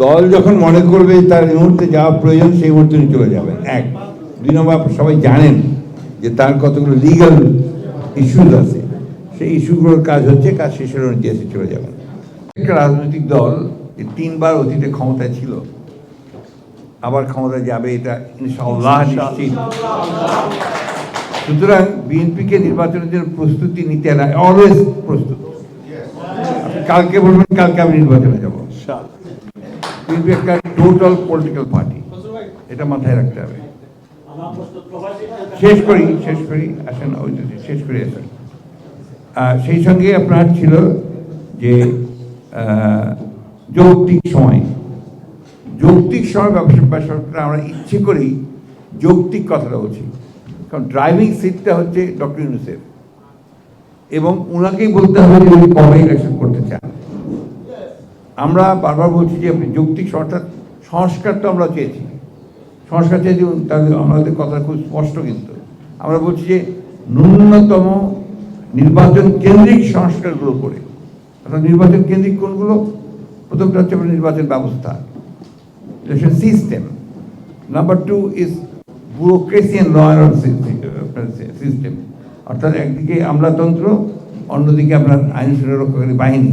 দল যখন মনে করবে তার এই মুহূর্তে যাওয়া প্রয়োজন সেই মুহূর্তে উনি চলে যাবেন। এক। দুই নম্বর সবাই জানেন যে তার কতগুলো লিগ্যাল ইস্যুজ আছে। সেই ইস্যুগুলোর কাজ হচ্ছে, কাজ শেষের উনি দেশে চলে যাবেন। একটা রাজনৈতিক দল যে তিনবার অতীতে ক্ষমতায় ছিল, আবার ক্ষমতায় যাবে, এটা নিশ্চিত। সুতরাং বিএনপিকে নির্বাচনের জন্য প্রস্তুতি নিতে না অলওয়েজ প্রস্তুত। কালকে বলবেন, কালকে আমি নির্বাচনে যাব। বিএনপি একটা টোটাল পলিটিক্যাল পার্টি। এটা মাথায় রাখতে হবে। শেষ করি শেষ করি, আসেন, ওই শেষ করে আসেন। সেই সঙ্গে আপনার ছিল যে যৌক্তিক সময়। যৌক্তিক সময় ব্যবসা ব্যবসাটা আমরা ইচ্ছে করেই যৌক্তিক কথাটা বলছি। কারণ ড্রাইভিং সিটটা হচ্ছে ডক্টর ইউনুসেফ এবং ওনাকেই বলতে হবে যে উনি কবে ইলেকশন করতে আমরা বারবার বলছি যে আপনি যৌক্তিক সংস্কার তো আমরা চেয়েছি। সংস্কার চেয়েছি তাদের আমাদের কথা খুব স্পষ্ট কিন্তু। আমরা বলছি যে ন্যূনতম নির্বাচন কেন্দ্রিক সংস্কারগুলো করে। অর্থাৎ নির্বাচন কেন্দ্রিক কোনগুলো? প্রথমটা হচ্ছে নির্বাচন ব্যবস্থা। Election system number two is bureaucracy and law system অর্থাৎ একদিকে আমলাতন্ত্র, অন্যদিকে আপনার আইন সুরক্ষাকারী বাহিনী।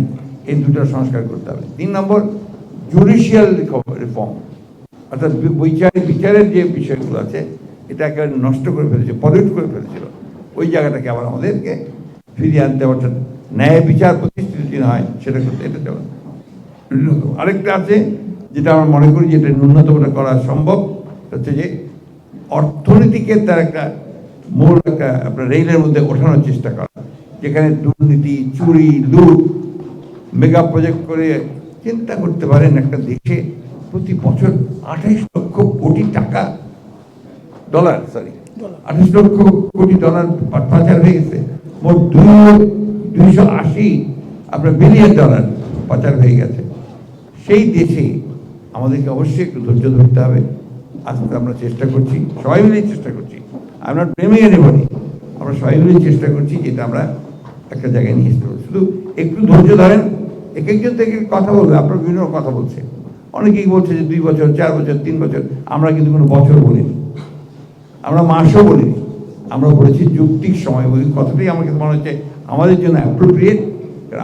এই দুটো সংস্কার করতে হবে। তিন নম্বর জুডিশিয়াল রিফর্ম অর্থাৎ বিচার বিচারের যে বিষয়গুলো আছে, এটা একেবারে নষ্ট করে ফেলেছে পলিউট করে ফেলেছিল। ওই জায়গাটাকে আবার আমাদেরকে ফিরিয়ে আনতে হবে। অর্থাৎ ন্যায় বিচার প্রতিষ্ঠিত যদি হয়, সেটা করতে এটা দেওয়া। আরেকটা আছে, যেটা আমরা মনে করি যেটা ন্যূনতমটা করা সম্ভব। হচ্ছে যে অর্থনীতিকে তার একটা মূল একটা আপনার রেলের মধ্যে ওঠানোর চেষ্টা করা। যেখানে দুর্নীতি, চুরি, লুট মেগা প্রজেক্ট করে চিন্তা করতে পারেন একটা দেশে প্রতি বছর আঠাইশ লক্ষ কোটি টাকা ডলার সরি আঠাশ লক্ষ কোটি ডলার পাচার হয়ে গেছে। মোট দুই দুইশো আশি আপনার বিলিয়ন ডলার পাচার হয়ে গেছে। সেই দেশে আমাদেরকে অবশ্যই একটু ধৈর্য ধরতে হবে। আজকে আমরা চেষ্টা করছি সবাই মিলেই চেষ্টা করছি। আমরা প্রেমে এনিবডি আমরা সবাই মিলেই চেষ্টা করছি যেটা আমরা একটা জায়গায় নিয়ে আসতে শুধু একটু ধৈর্য ধরেন এক একজন থেকে কথা বলবে, আপনার বিভিন্ন কথা বলছে। অনেকেই বলছে যে দুই বছর, চার বছর, তিন বছর, আমরা কিন্তু কোনো বছর বলিনি। আমরা মাসও বলিনি। আমরা বলেছি যৌক্তিক সময় বলি। কথাটাই আমার কাছে মনে হচ্ছে আমাদের জন্য অ্যাপ্রোপ্রিয়েট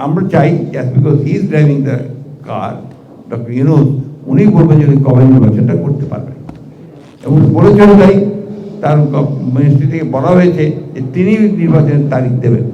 আমরা চাই just because he is driving the car doctor Yunus উনি বলবেন যে কবে নির্বাচনটা করতে পারবেন। এবং বলেছেন তাই তার মিনিস্ট্রি থেকে বলা হয়েছে যে তিনি নির্বাচনের তারিখ দেবেন।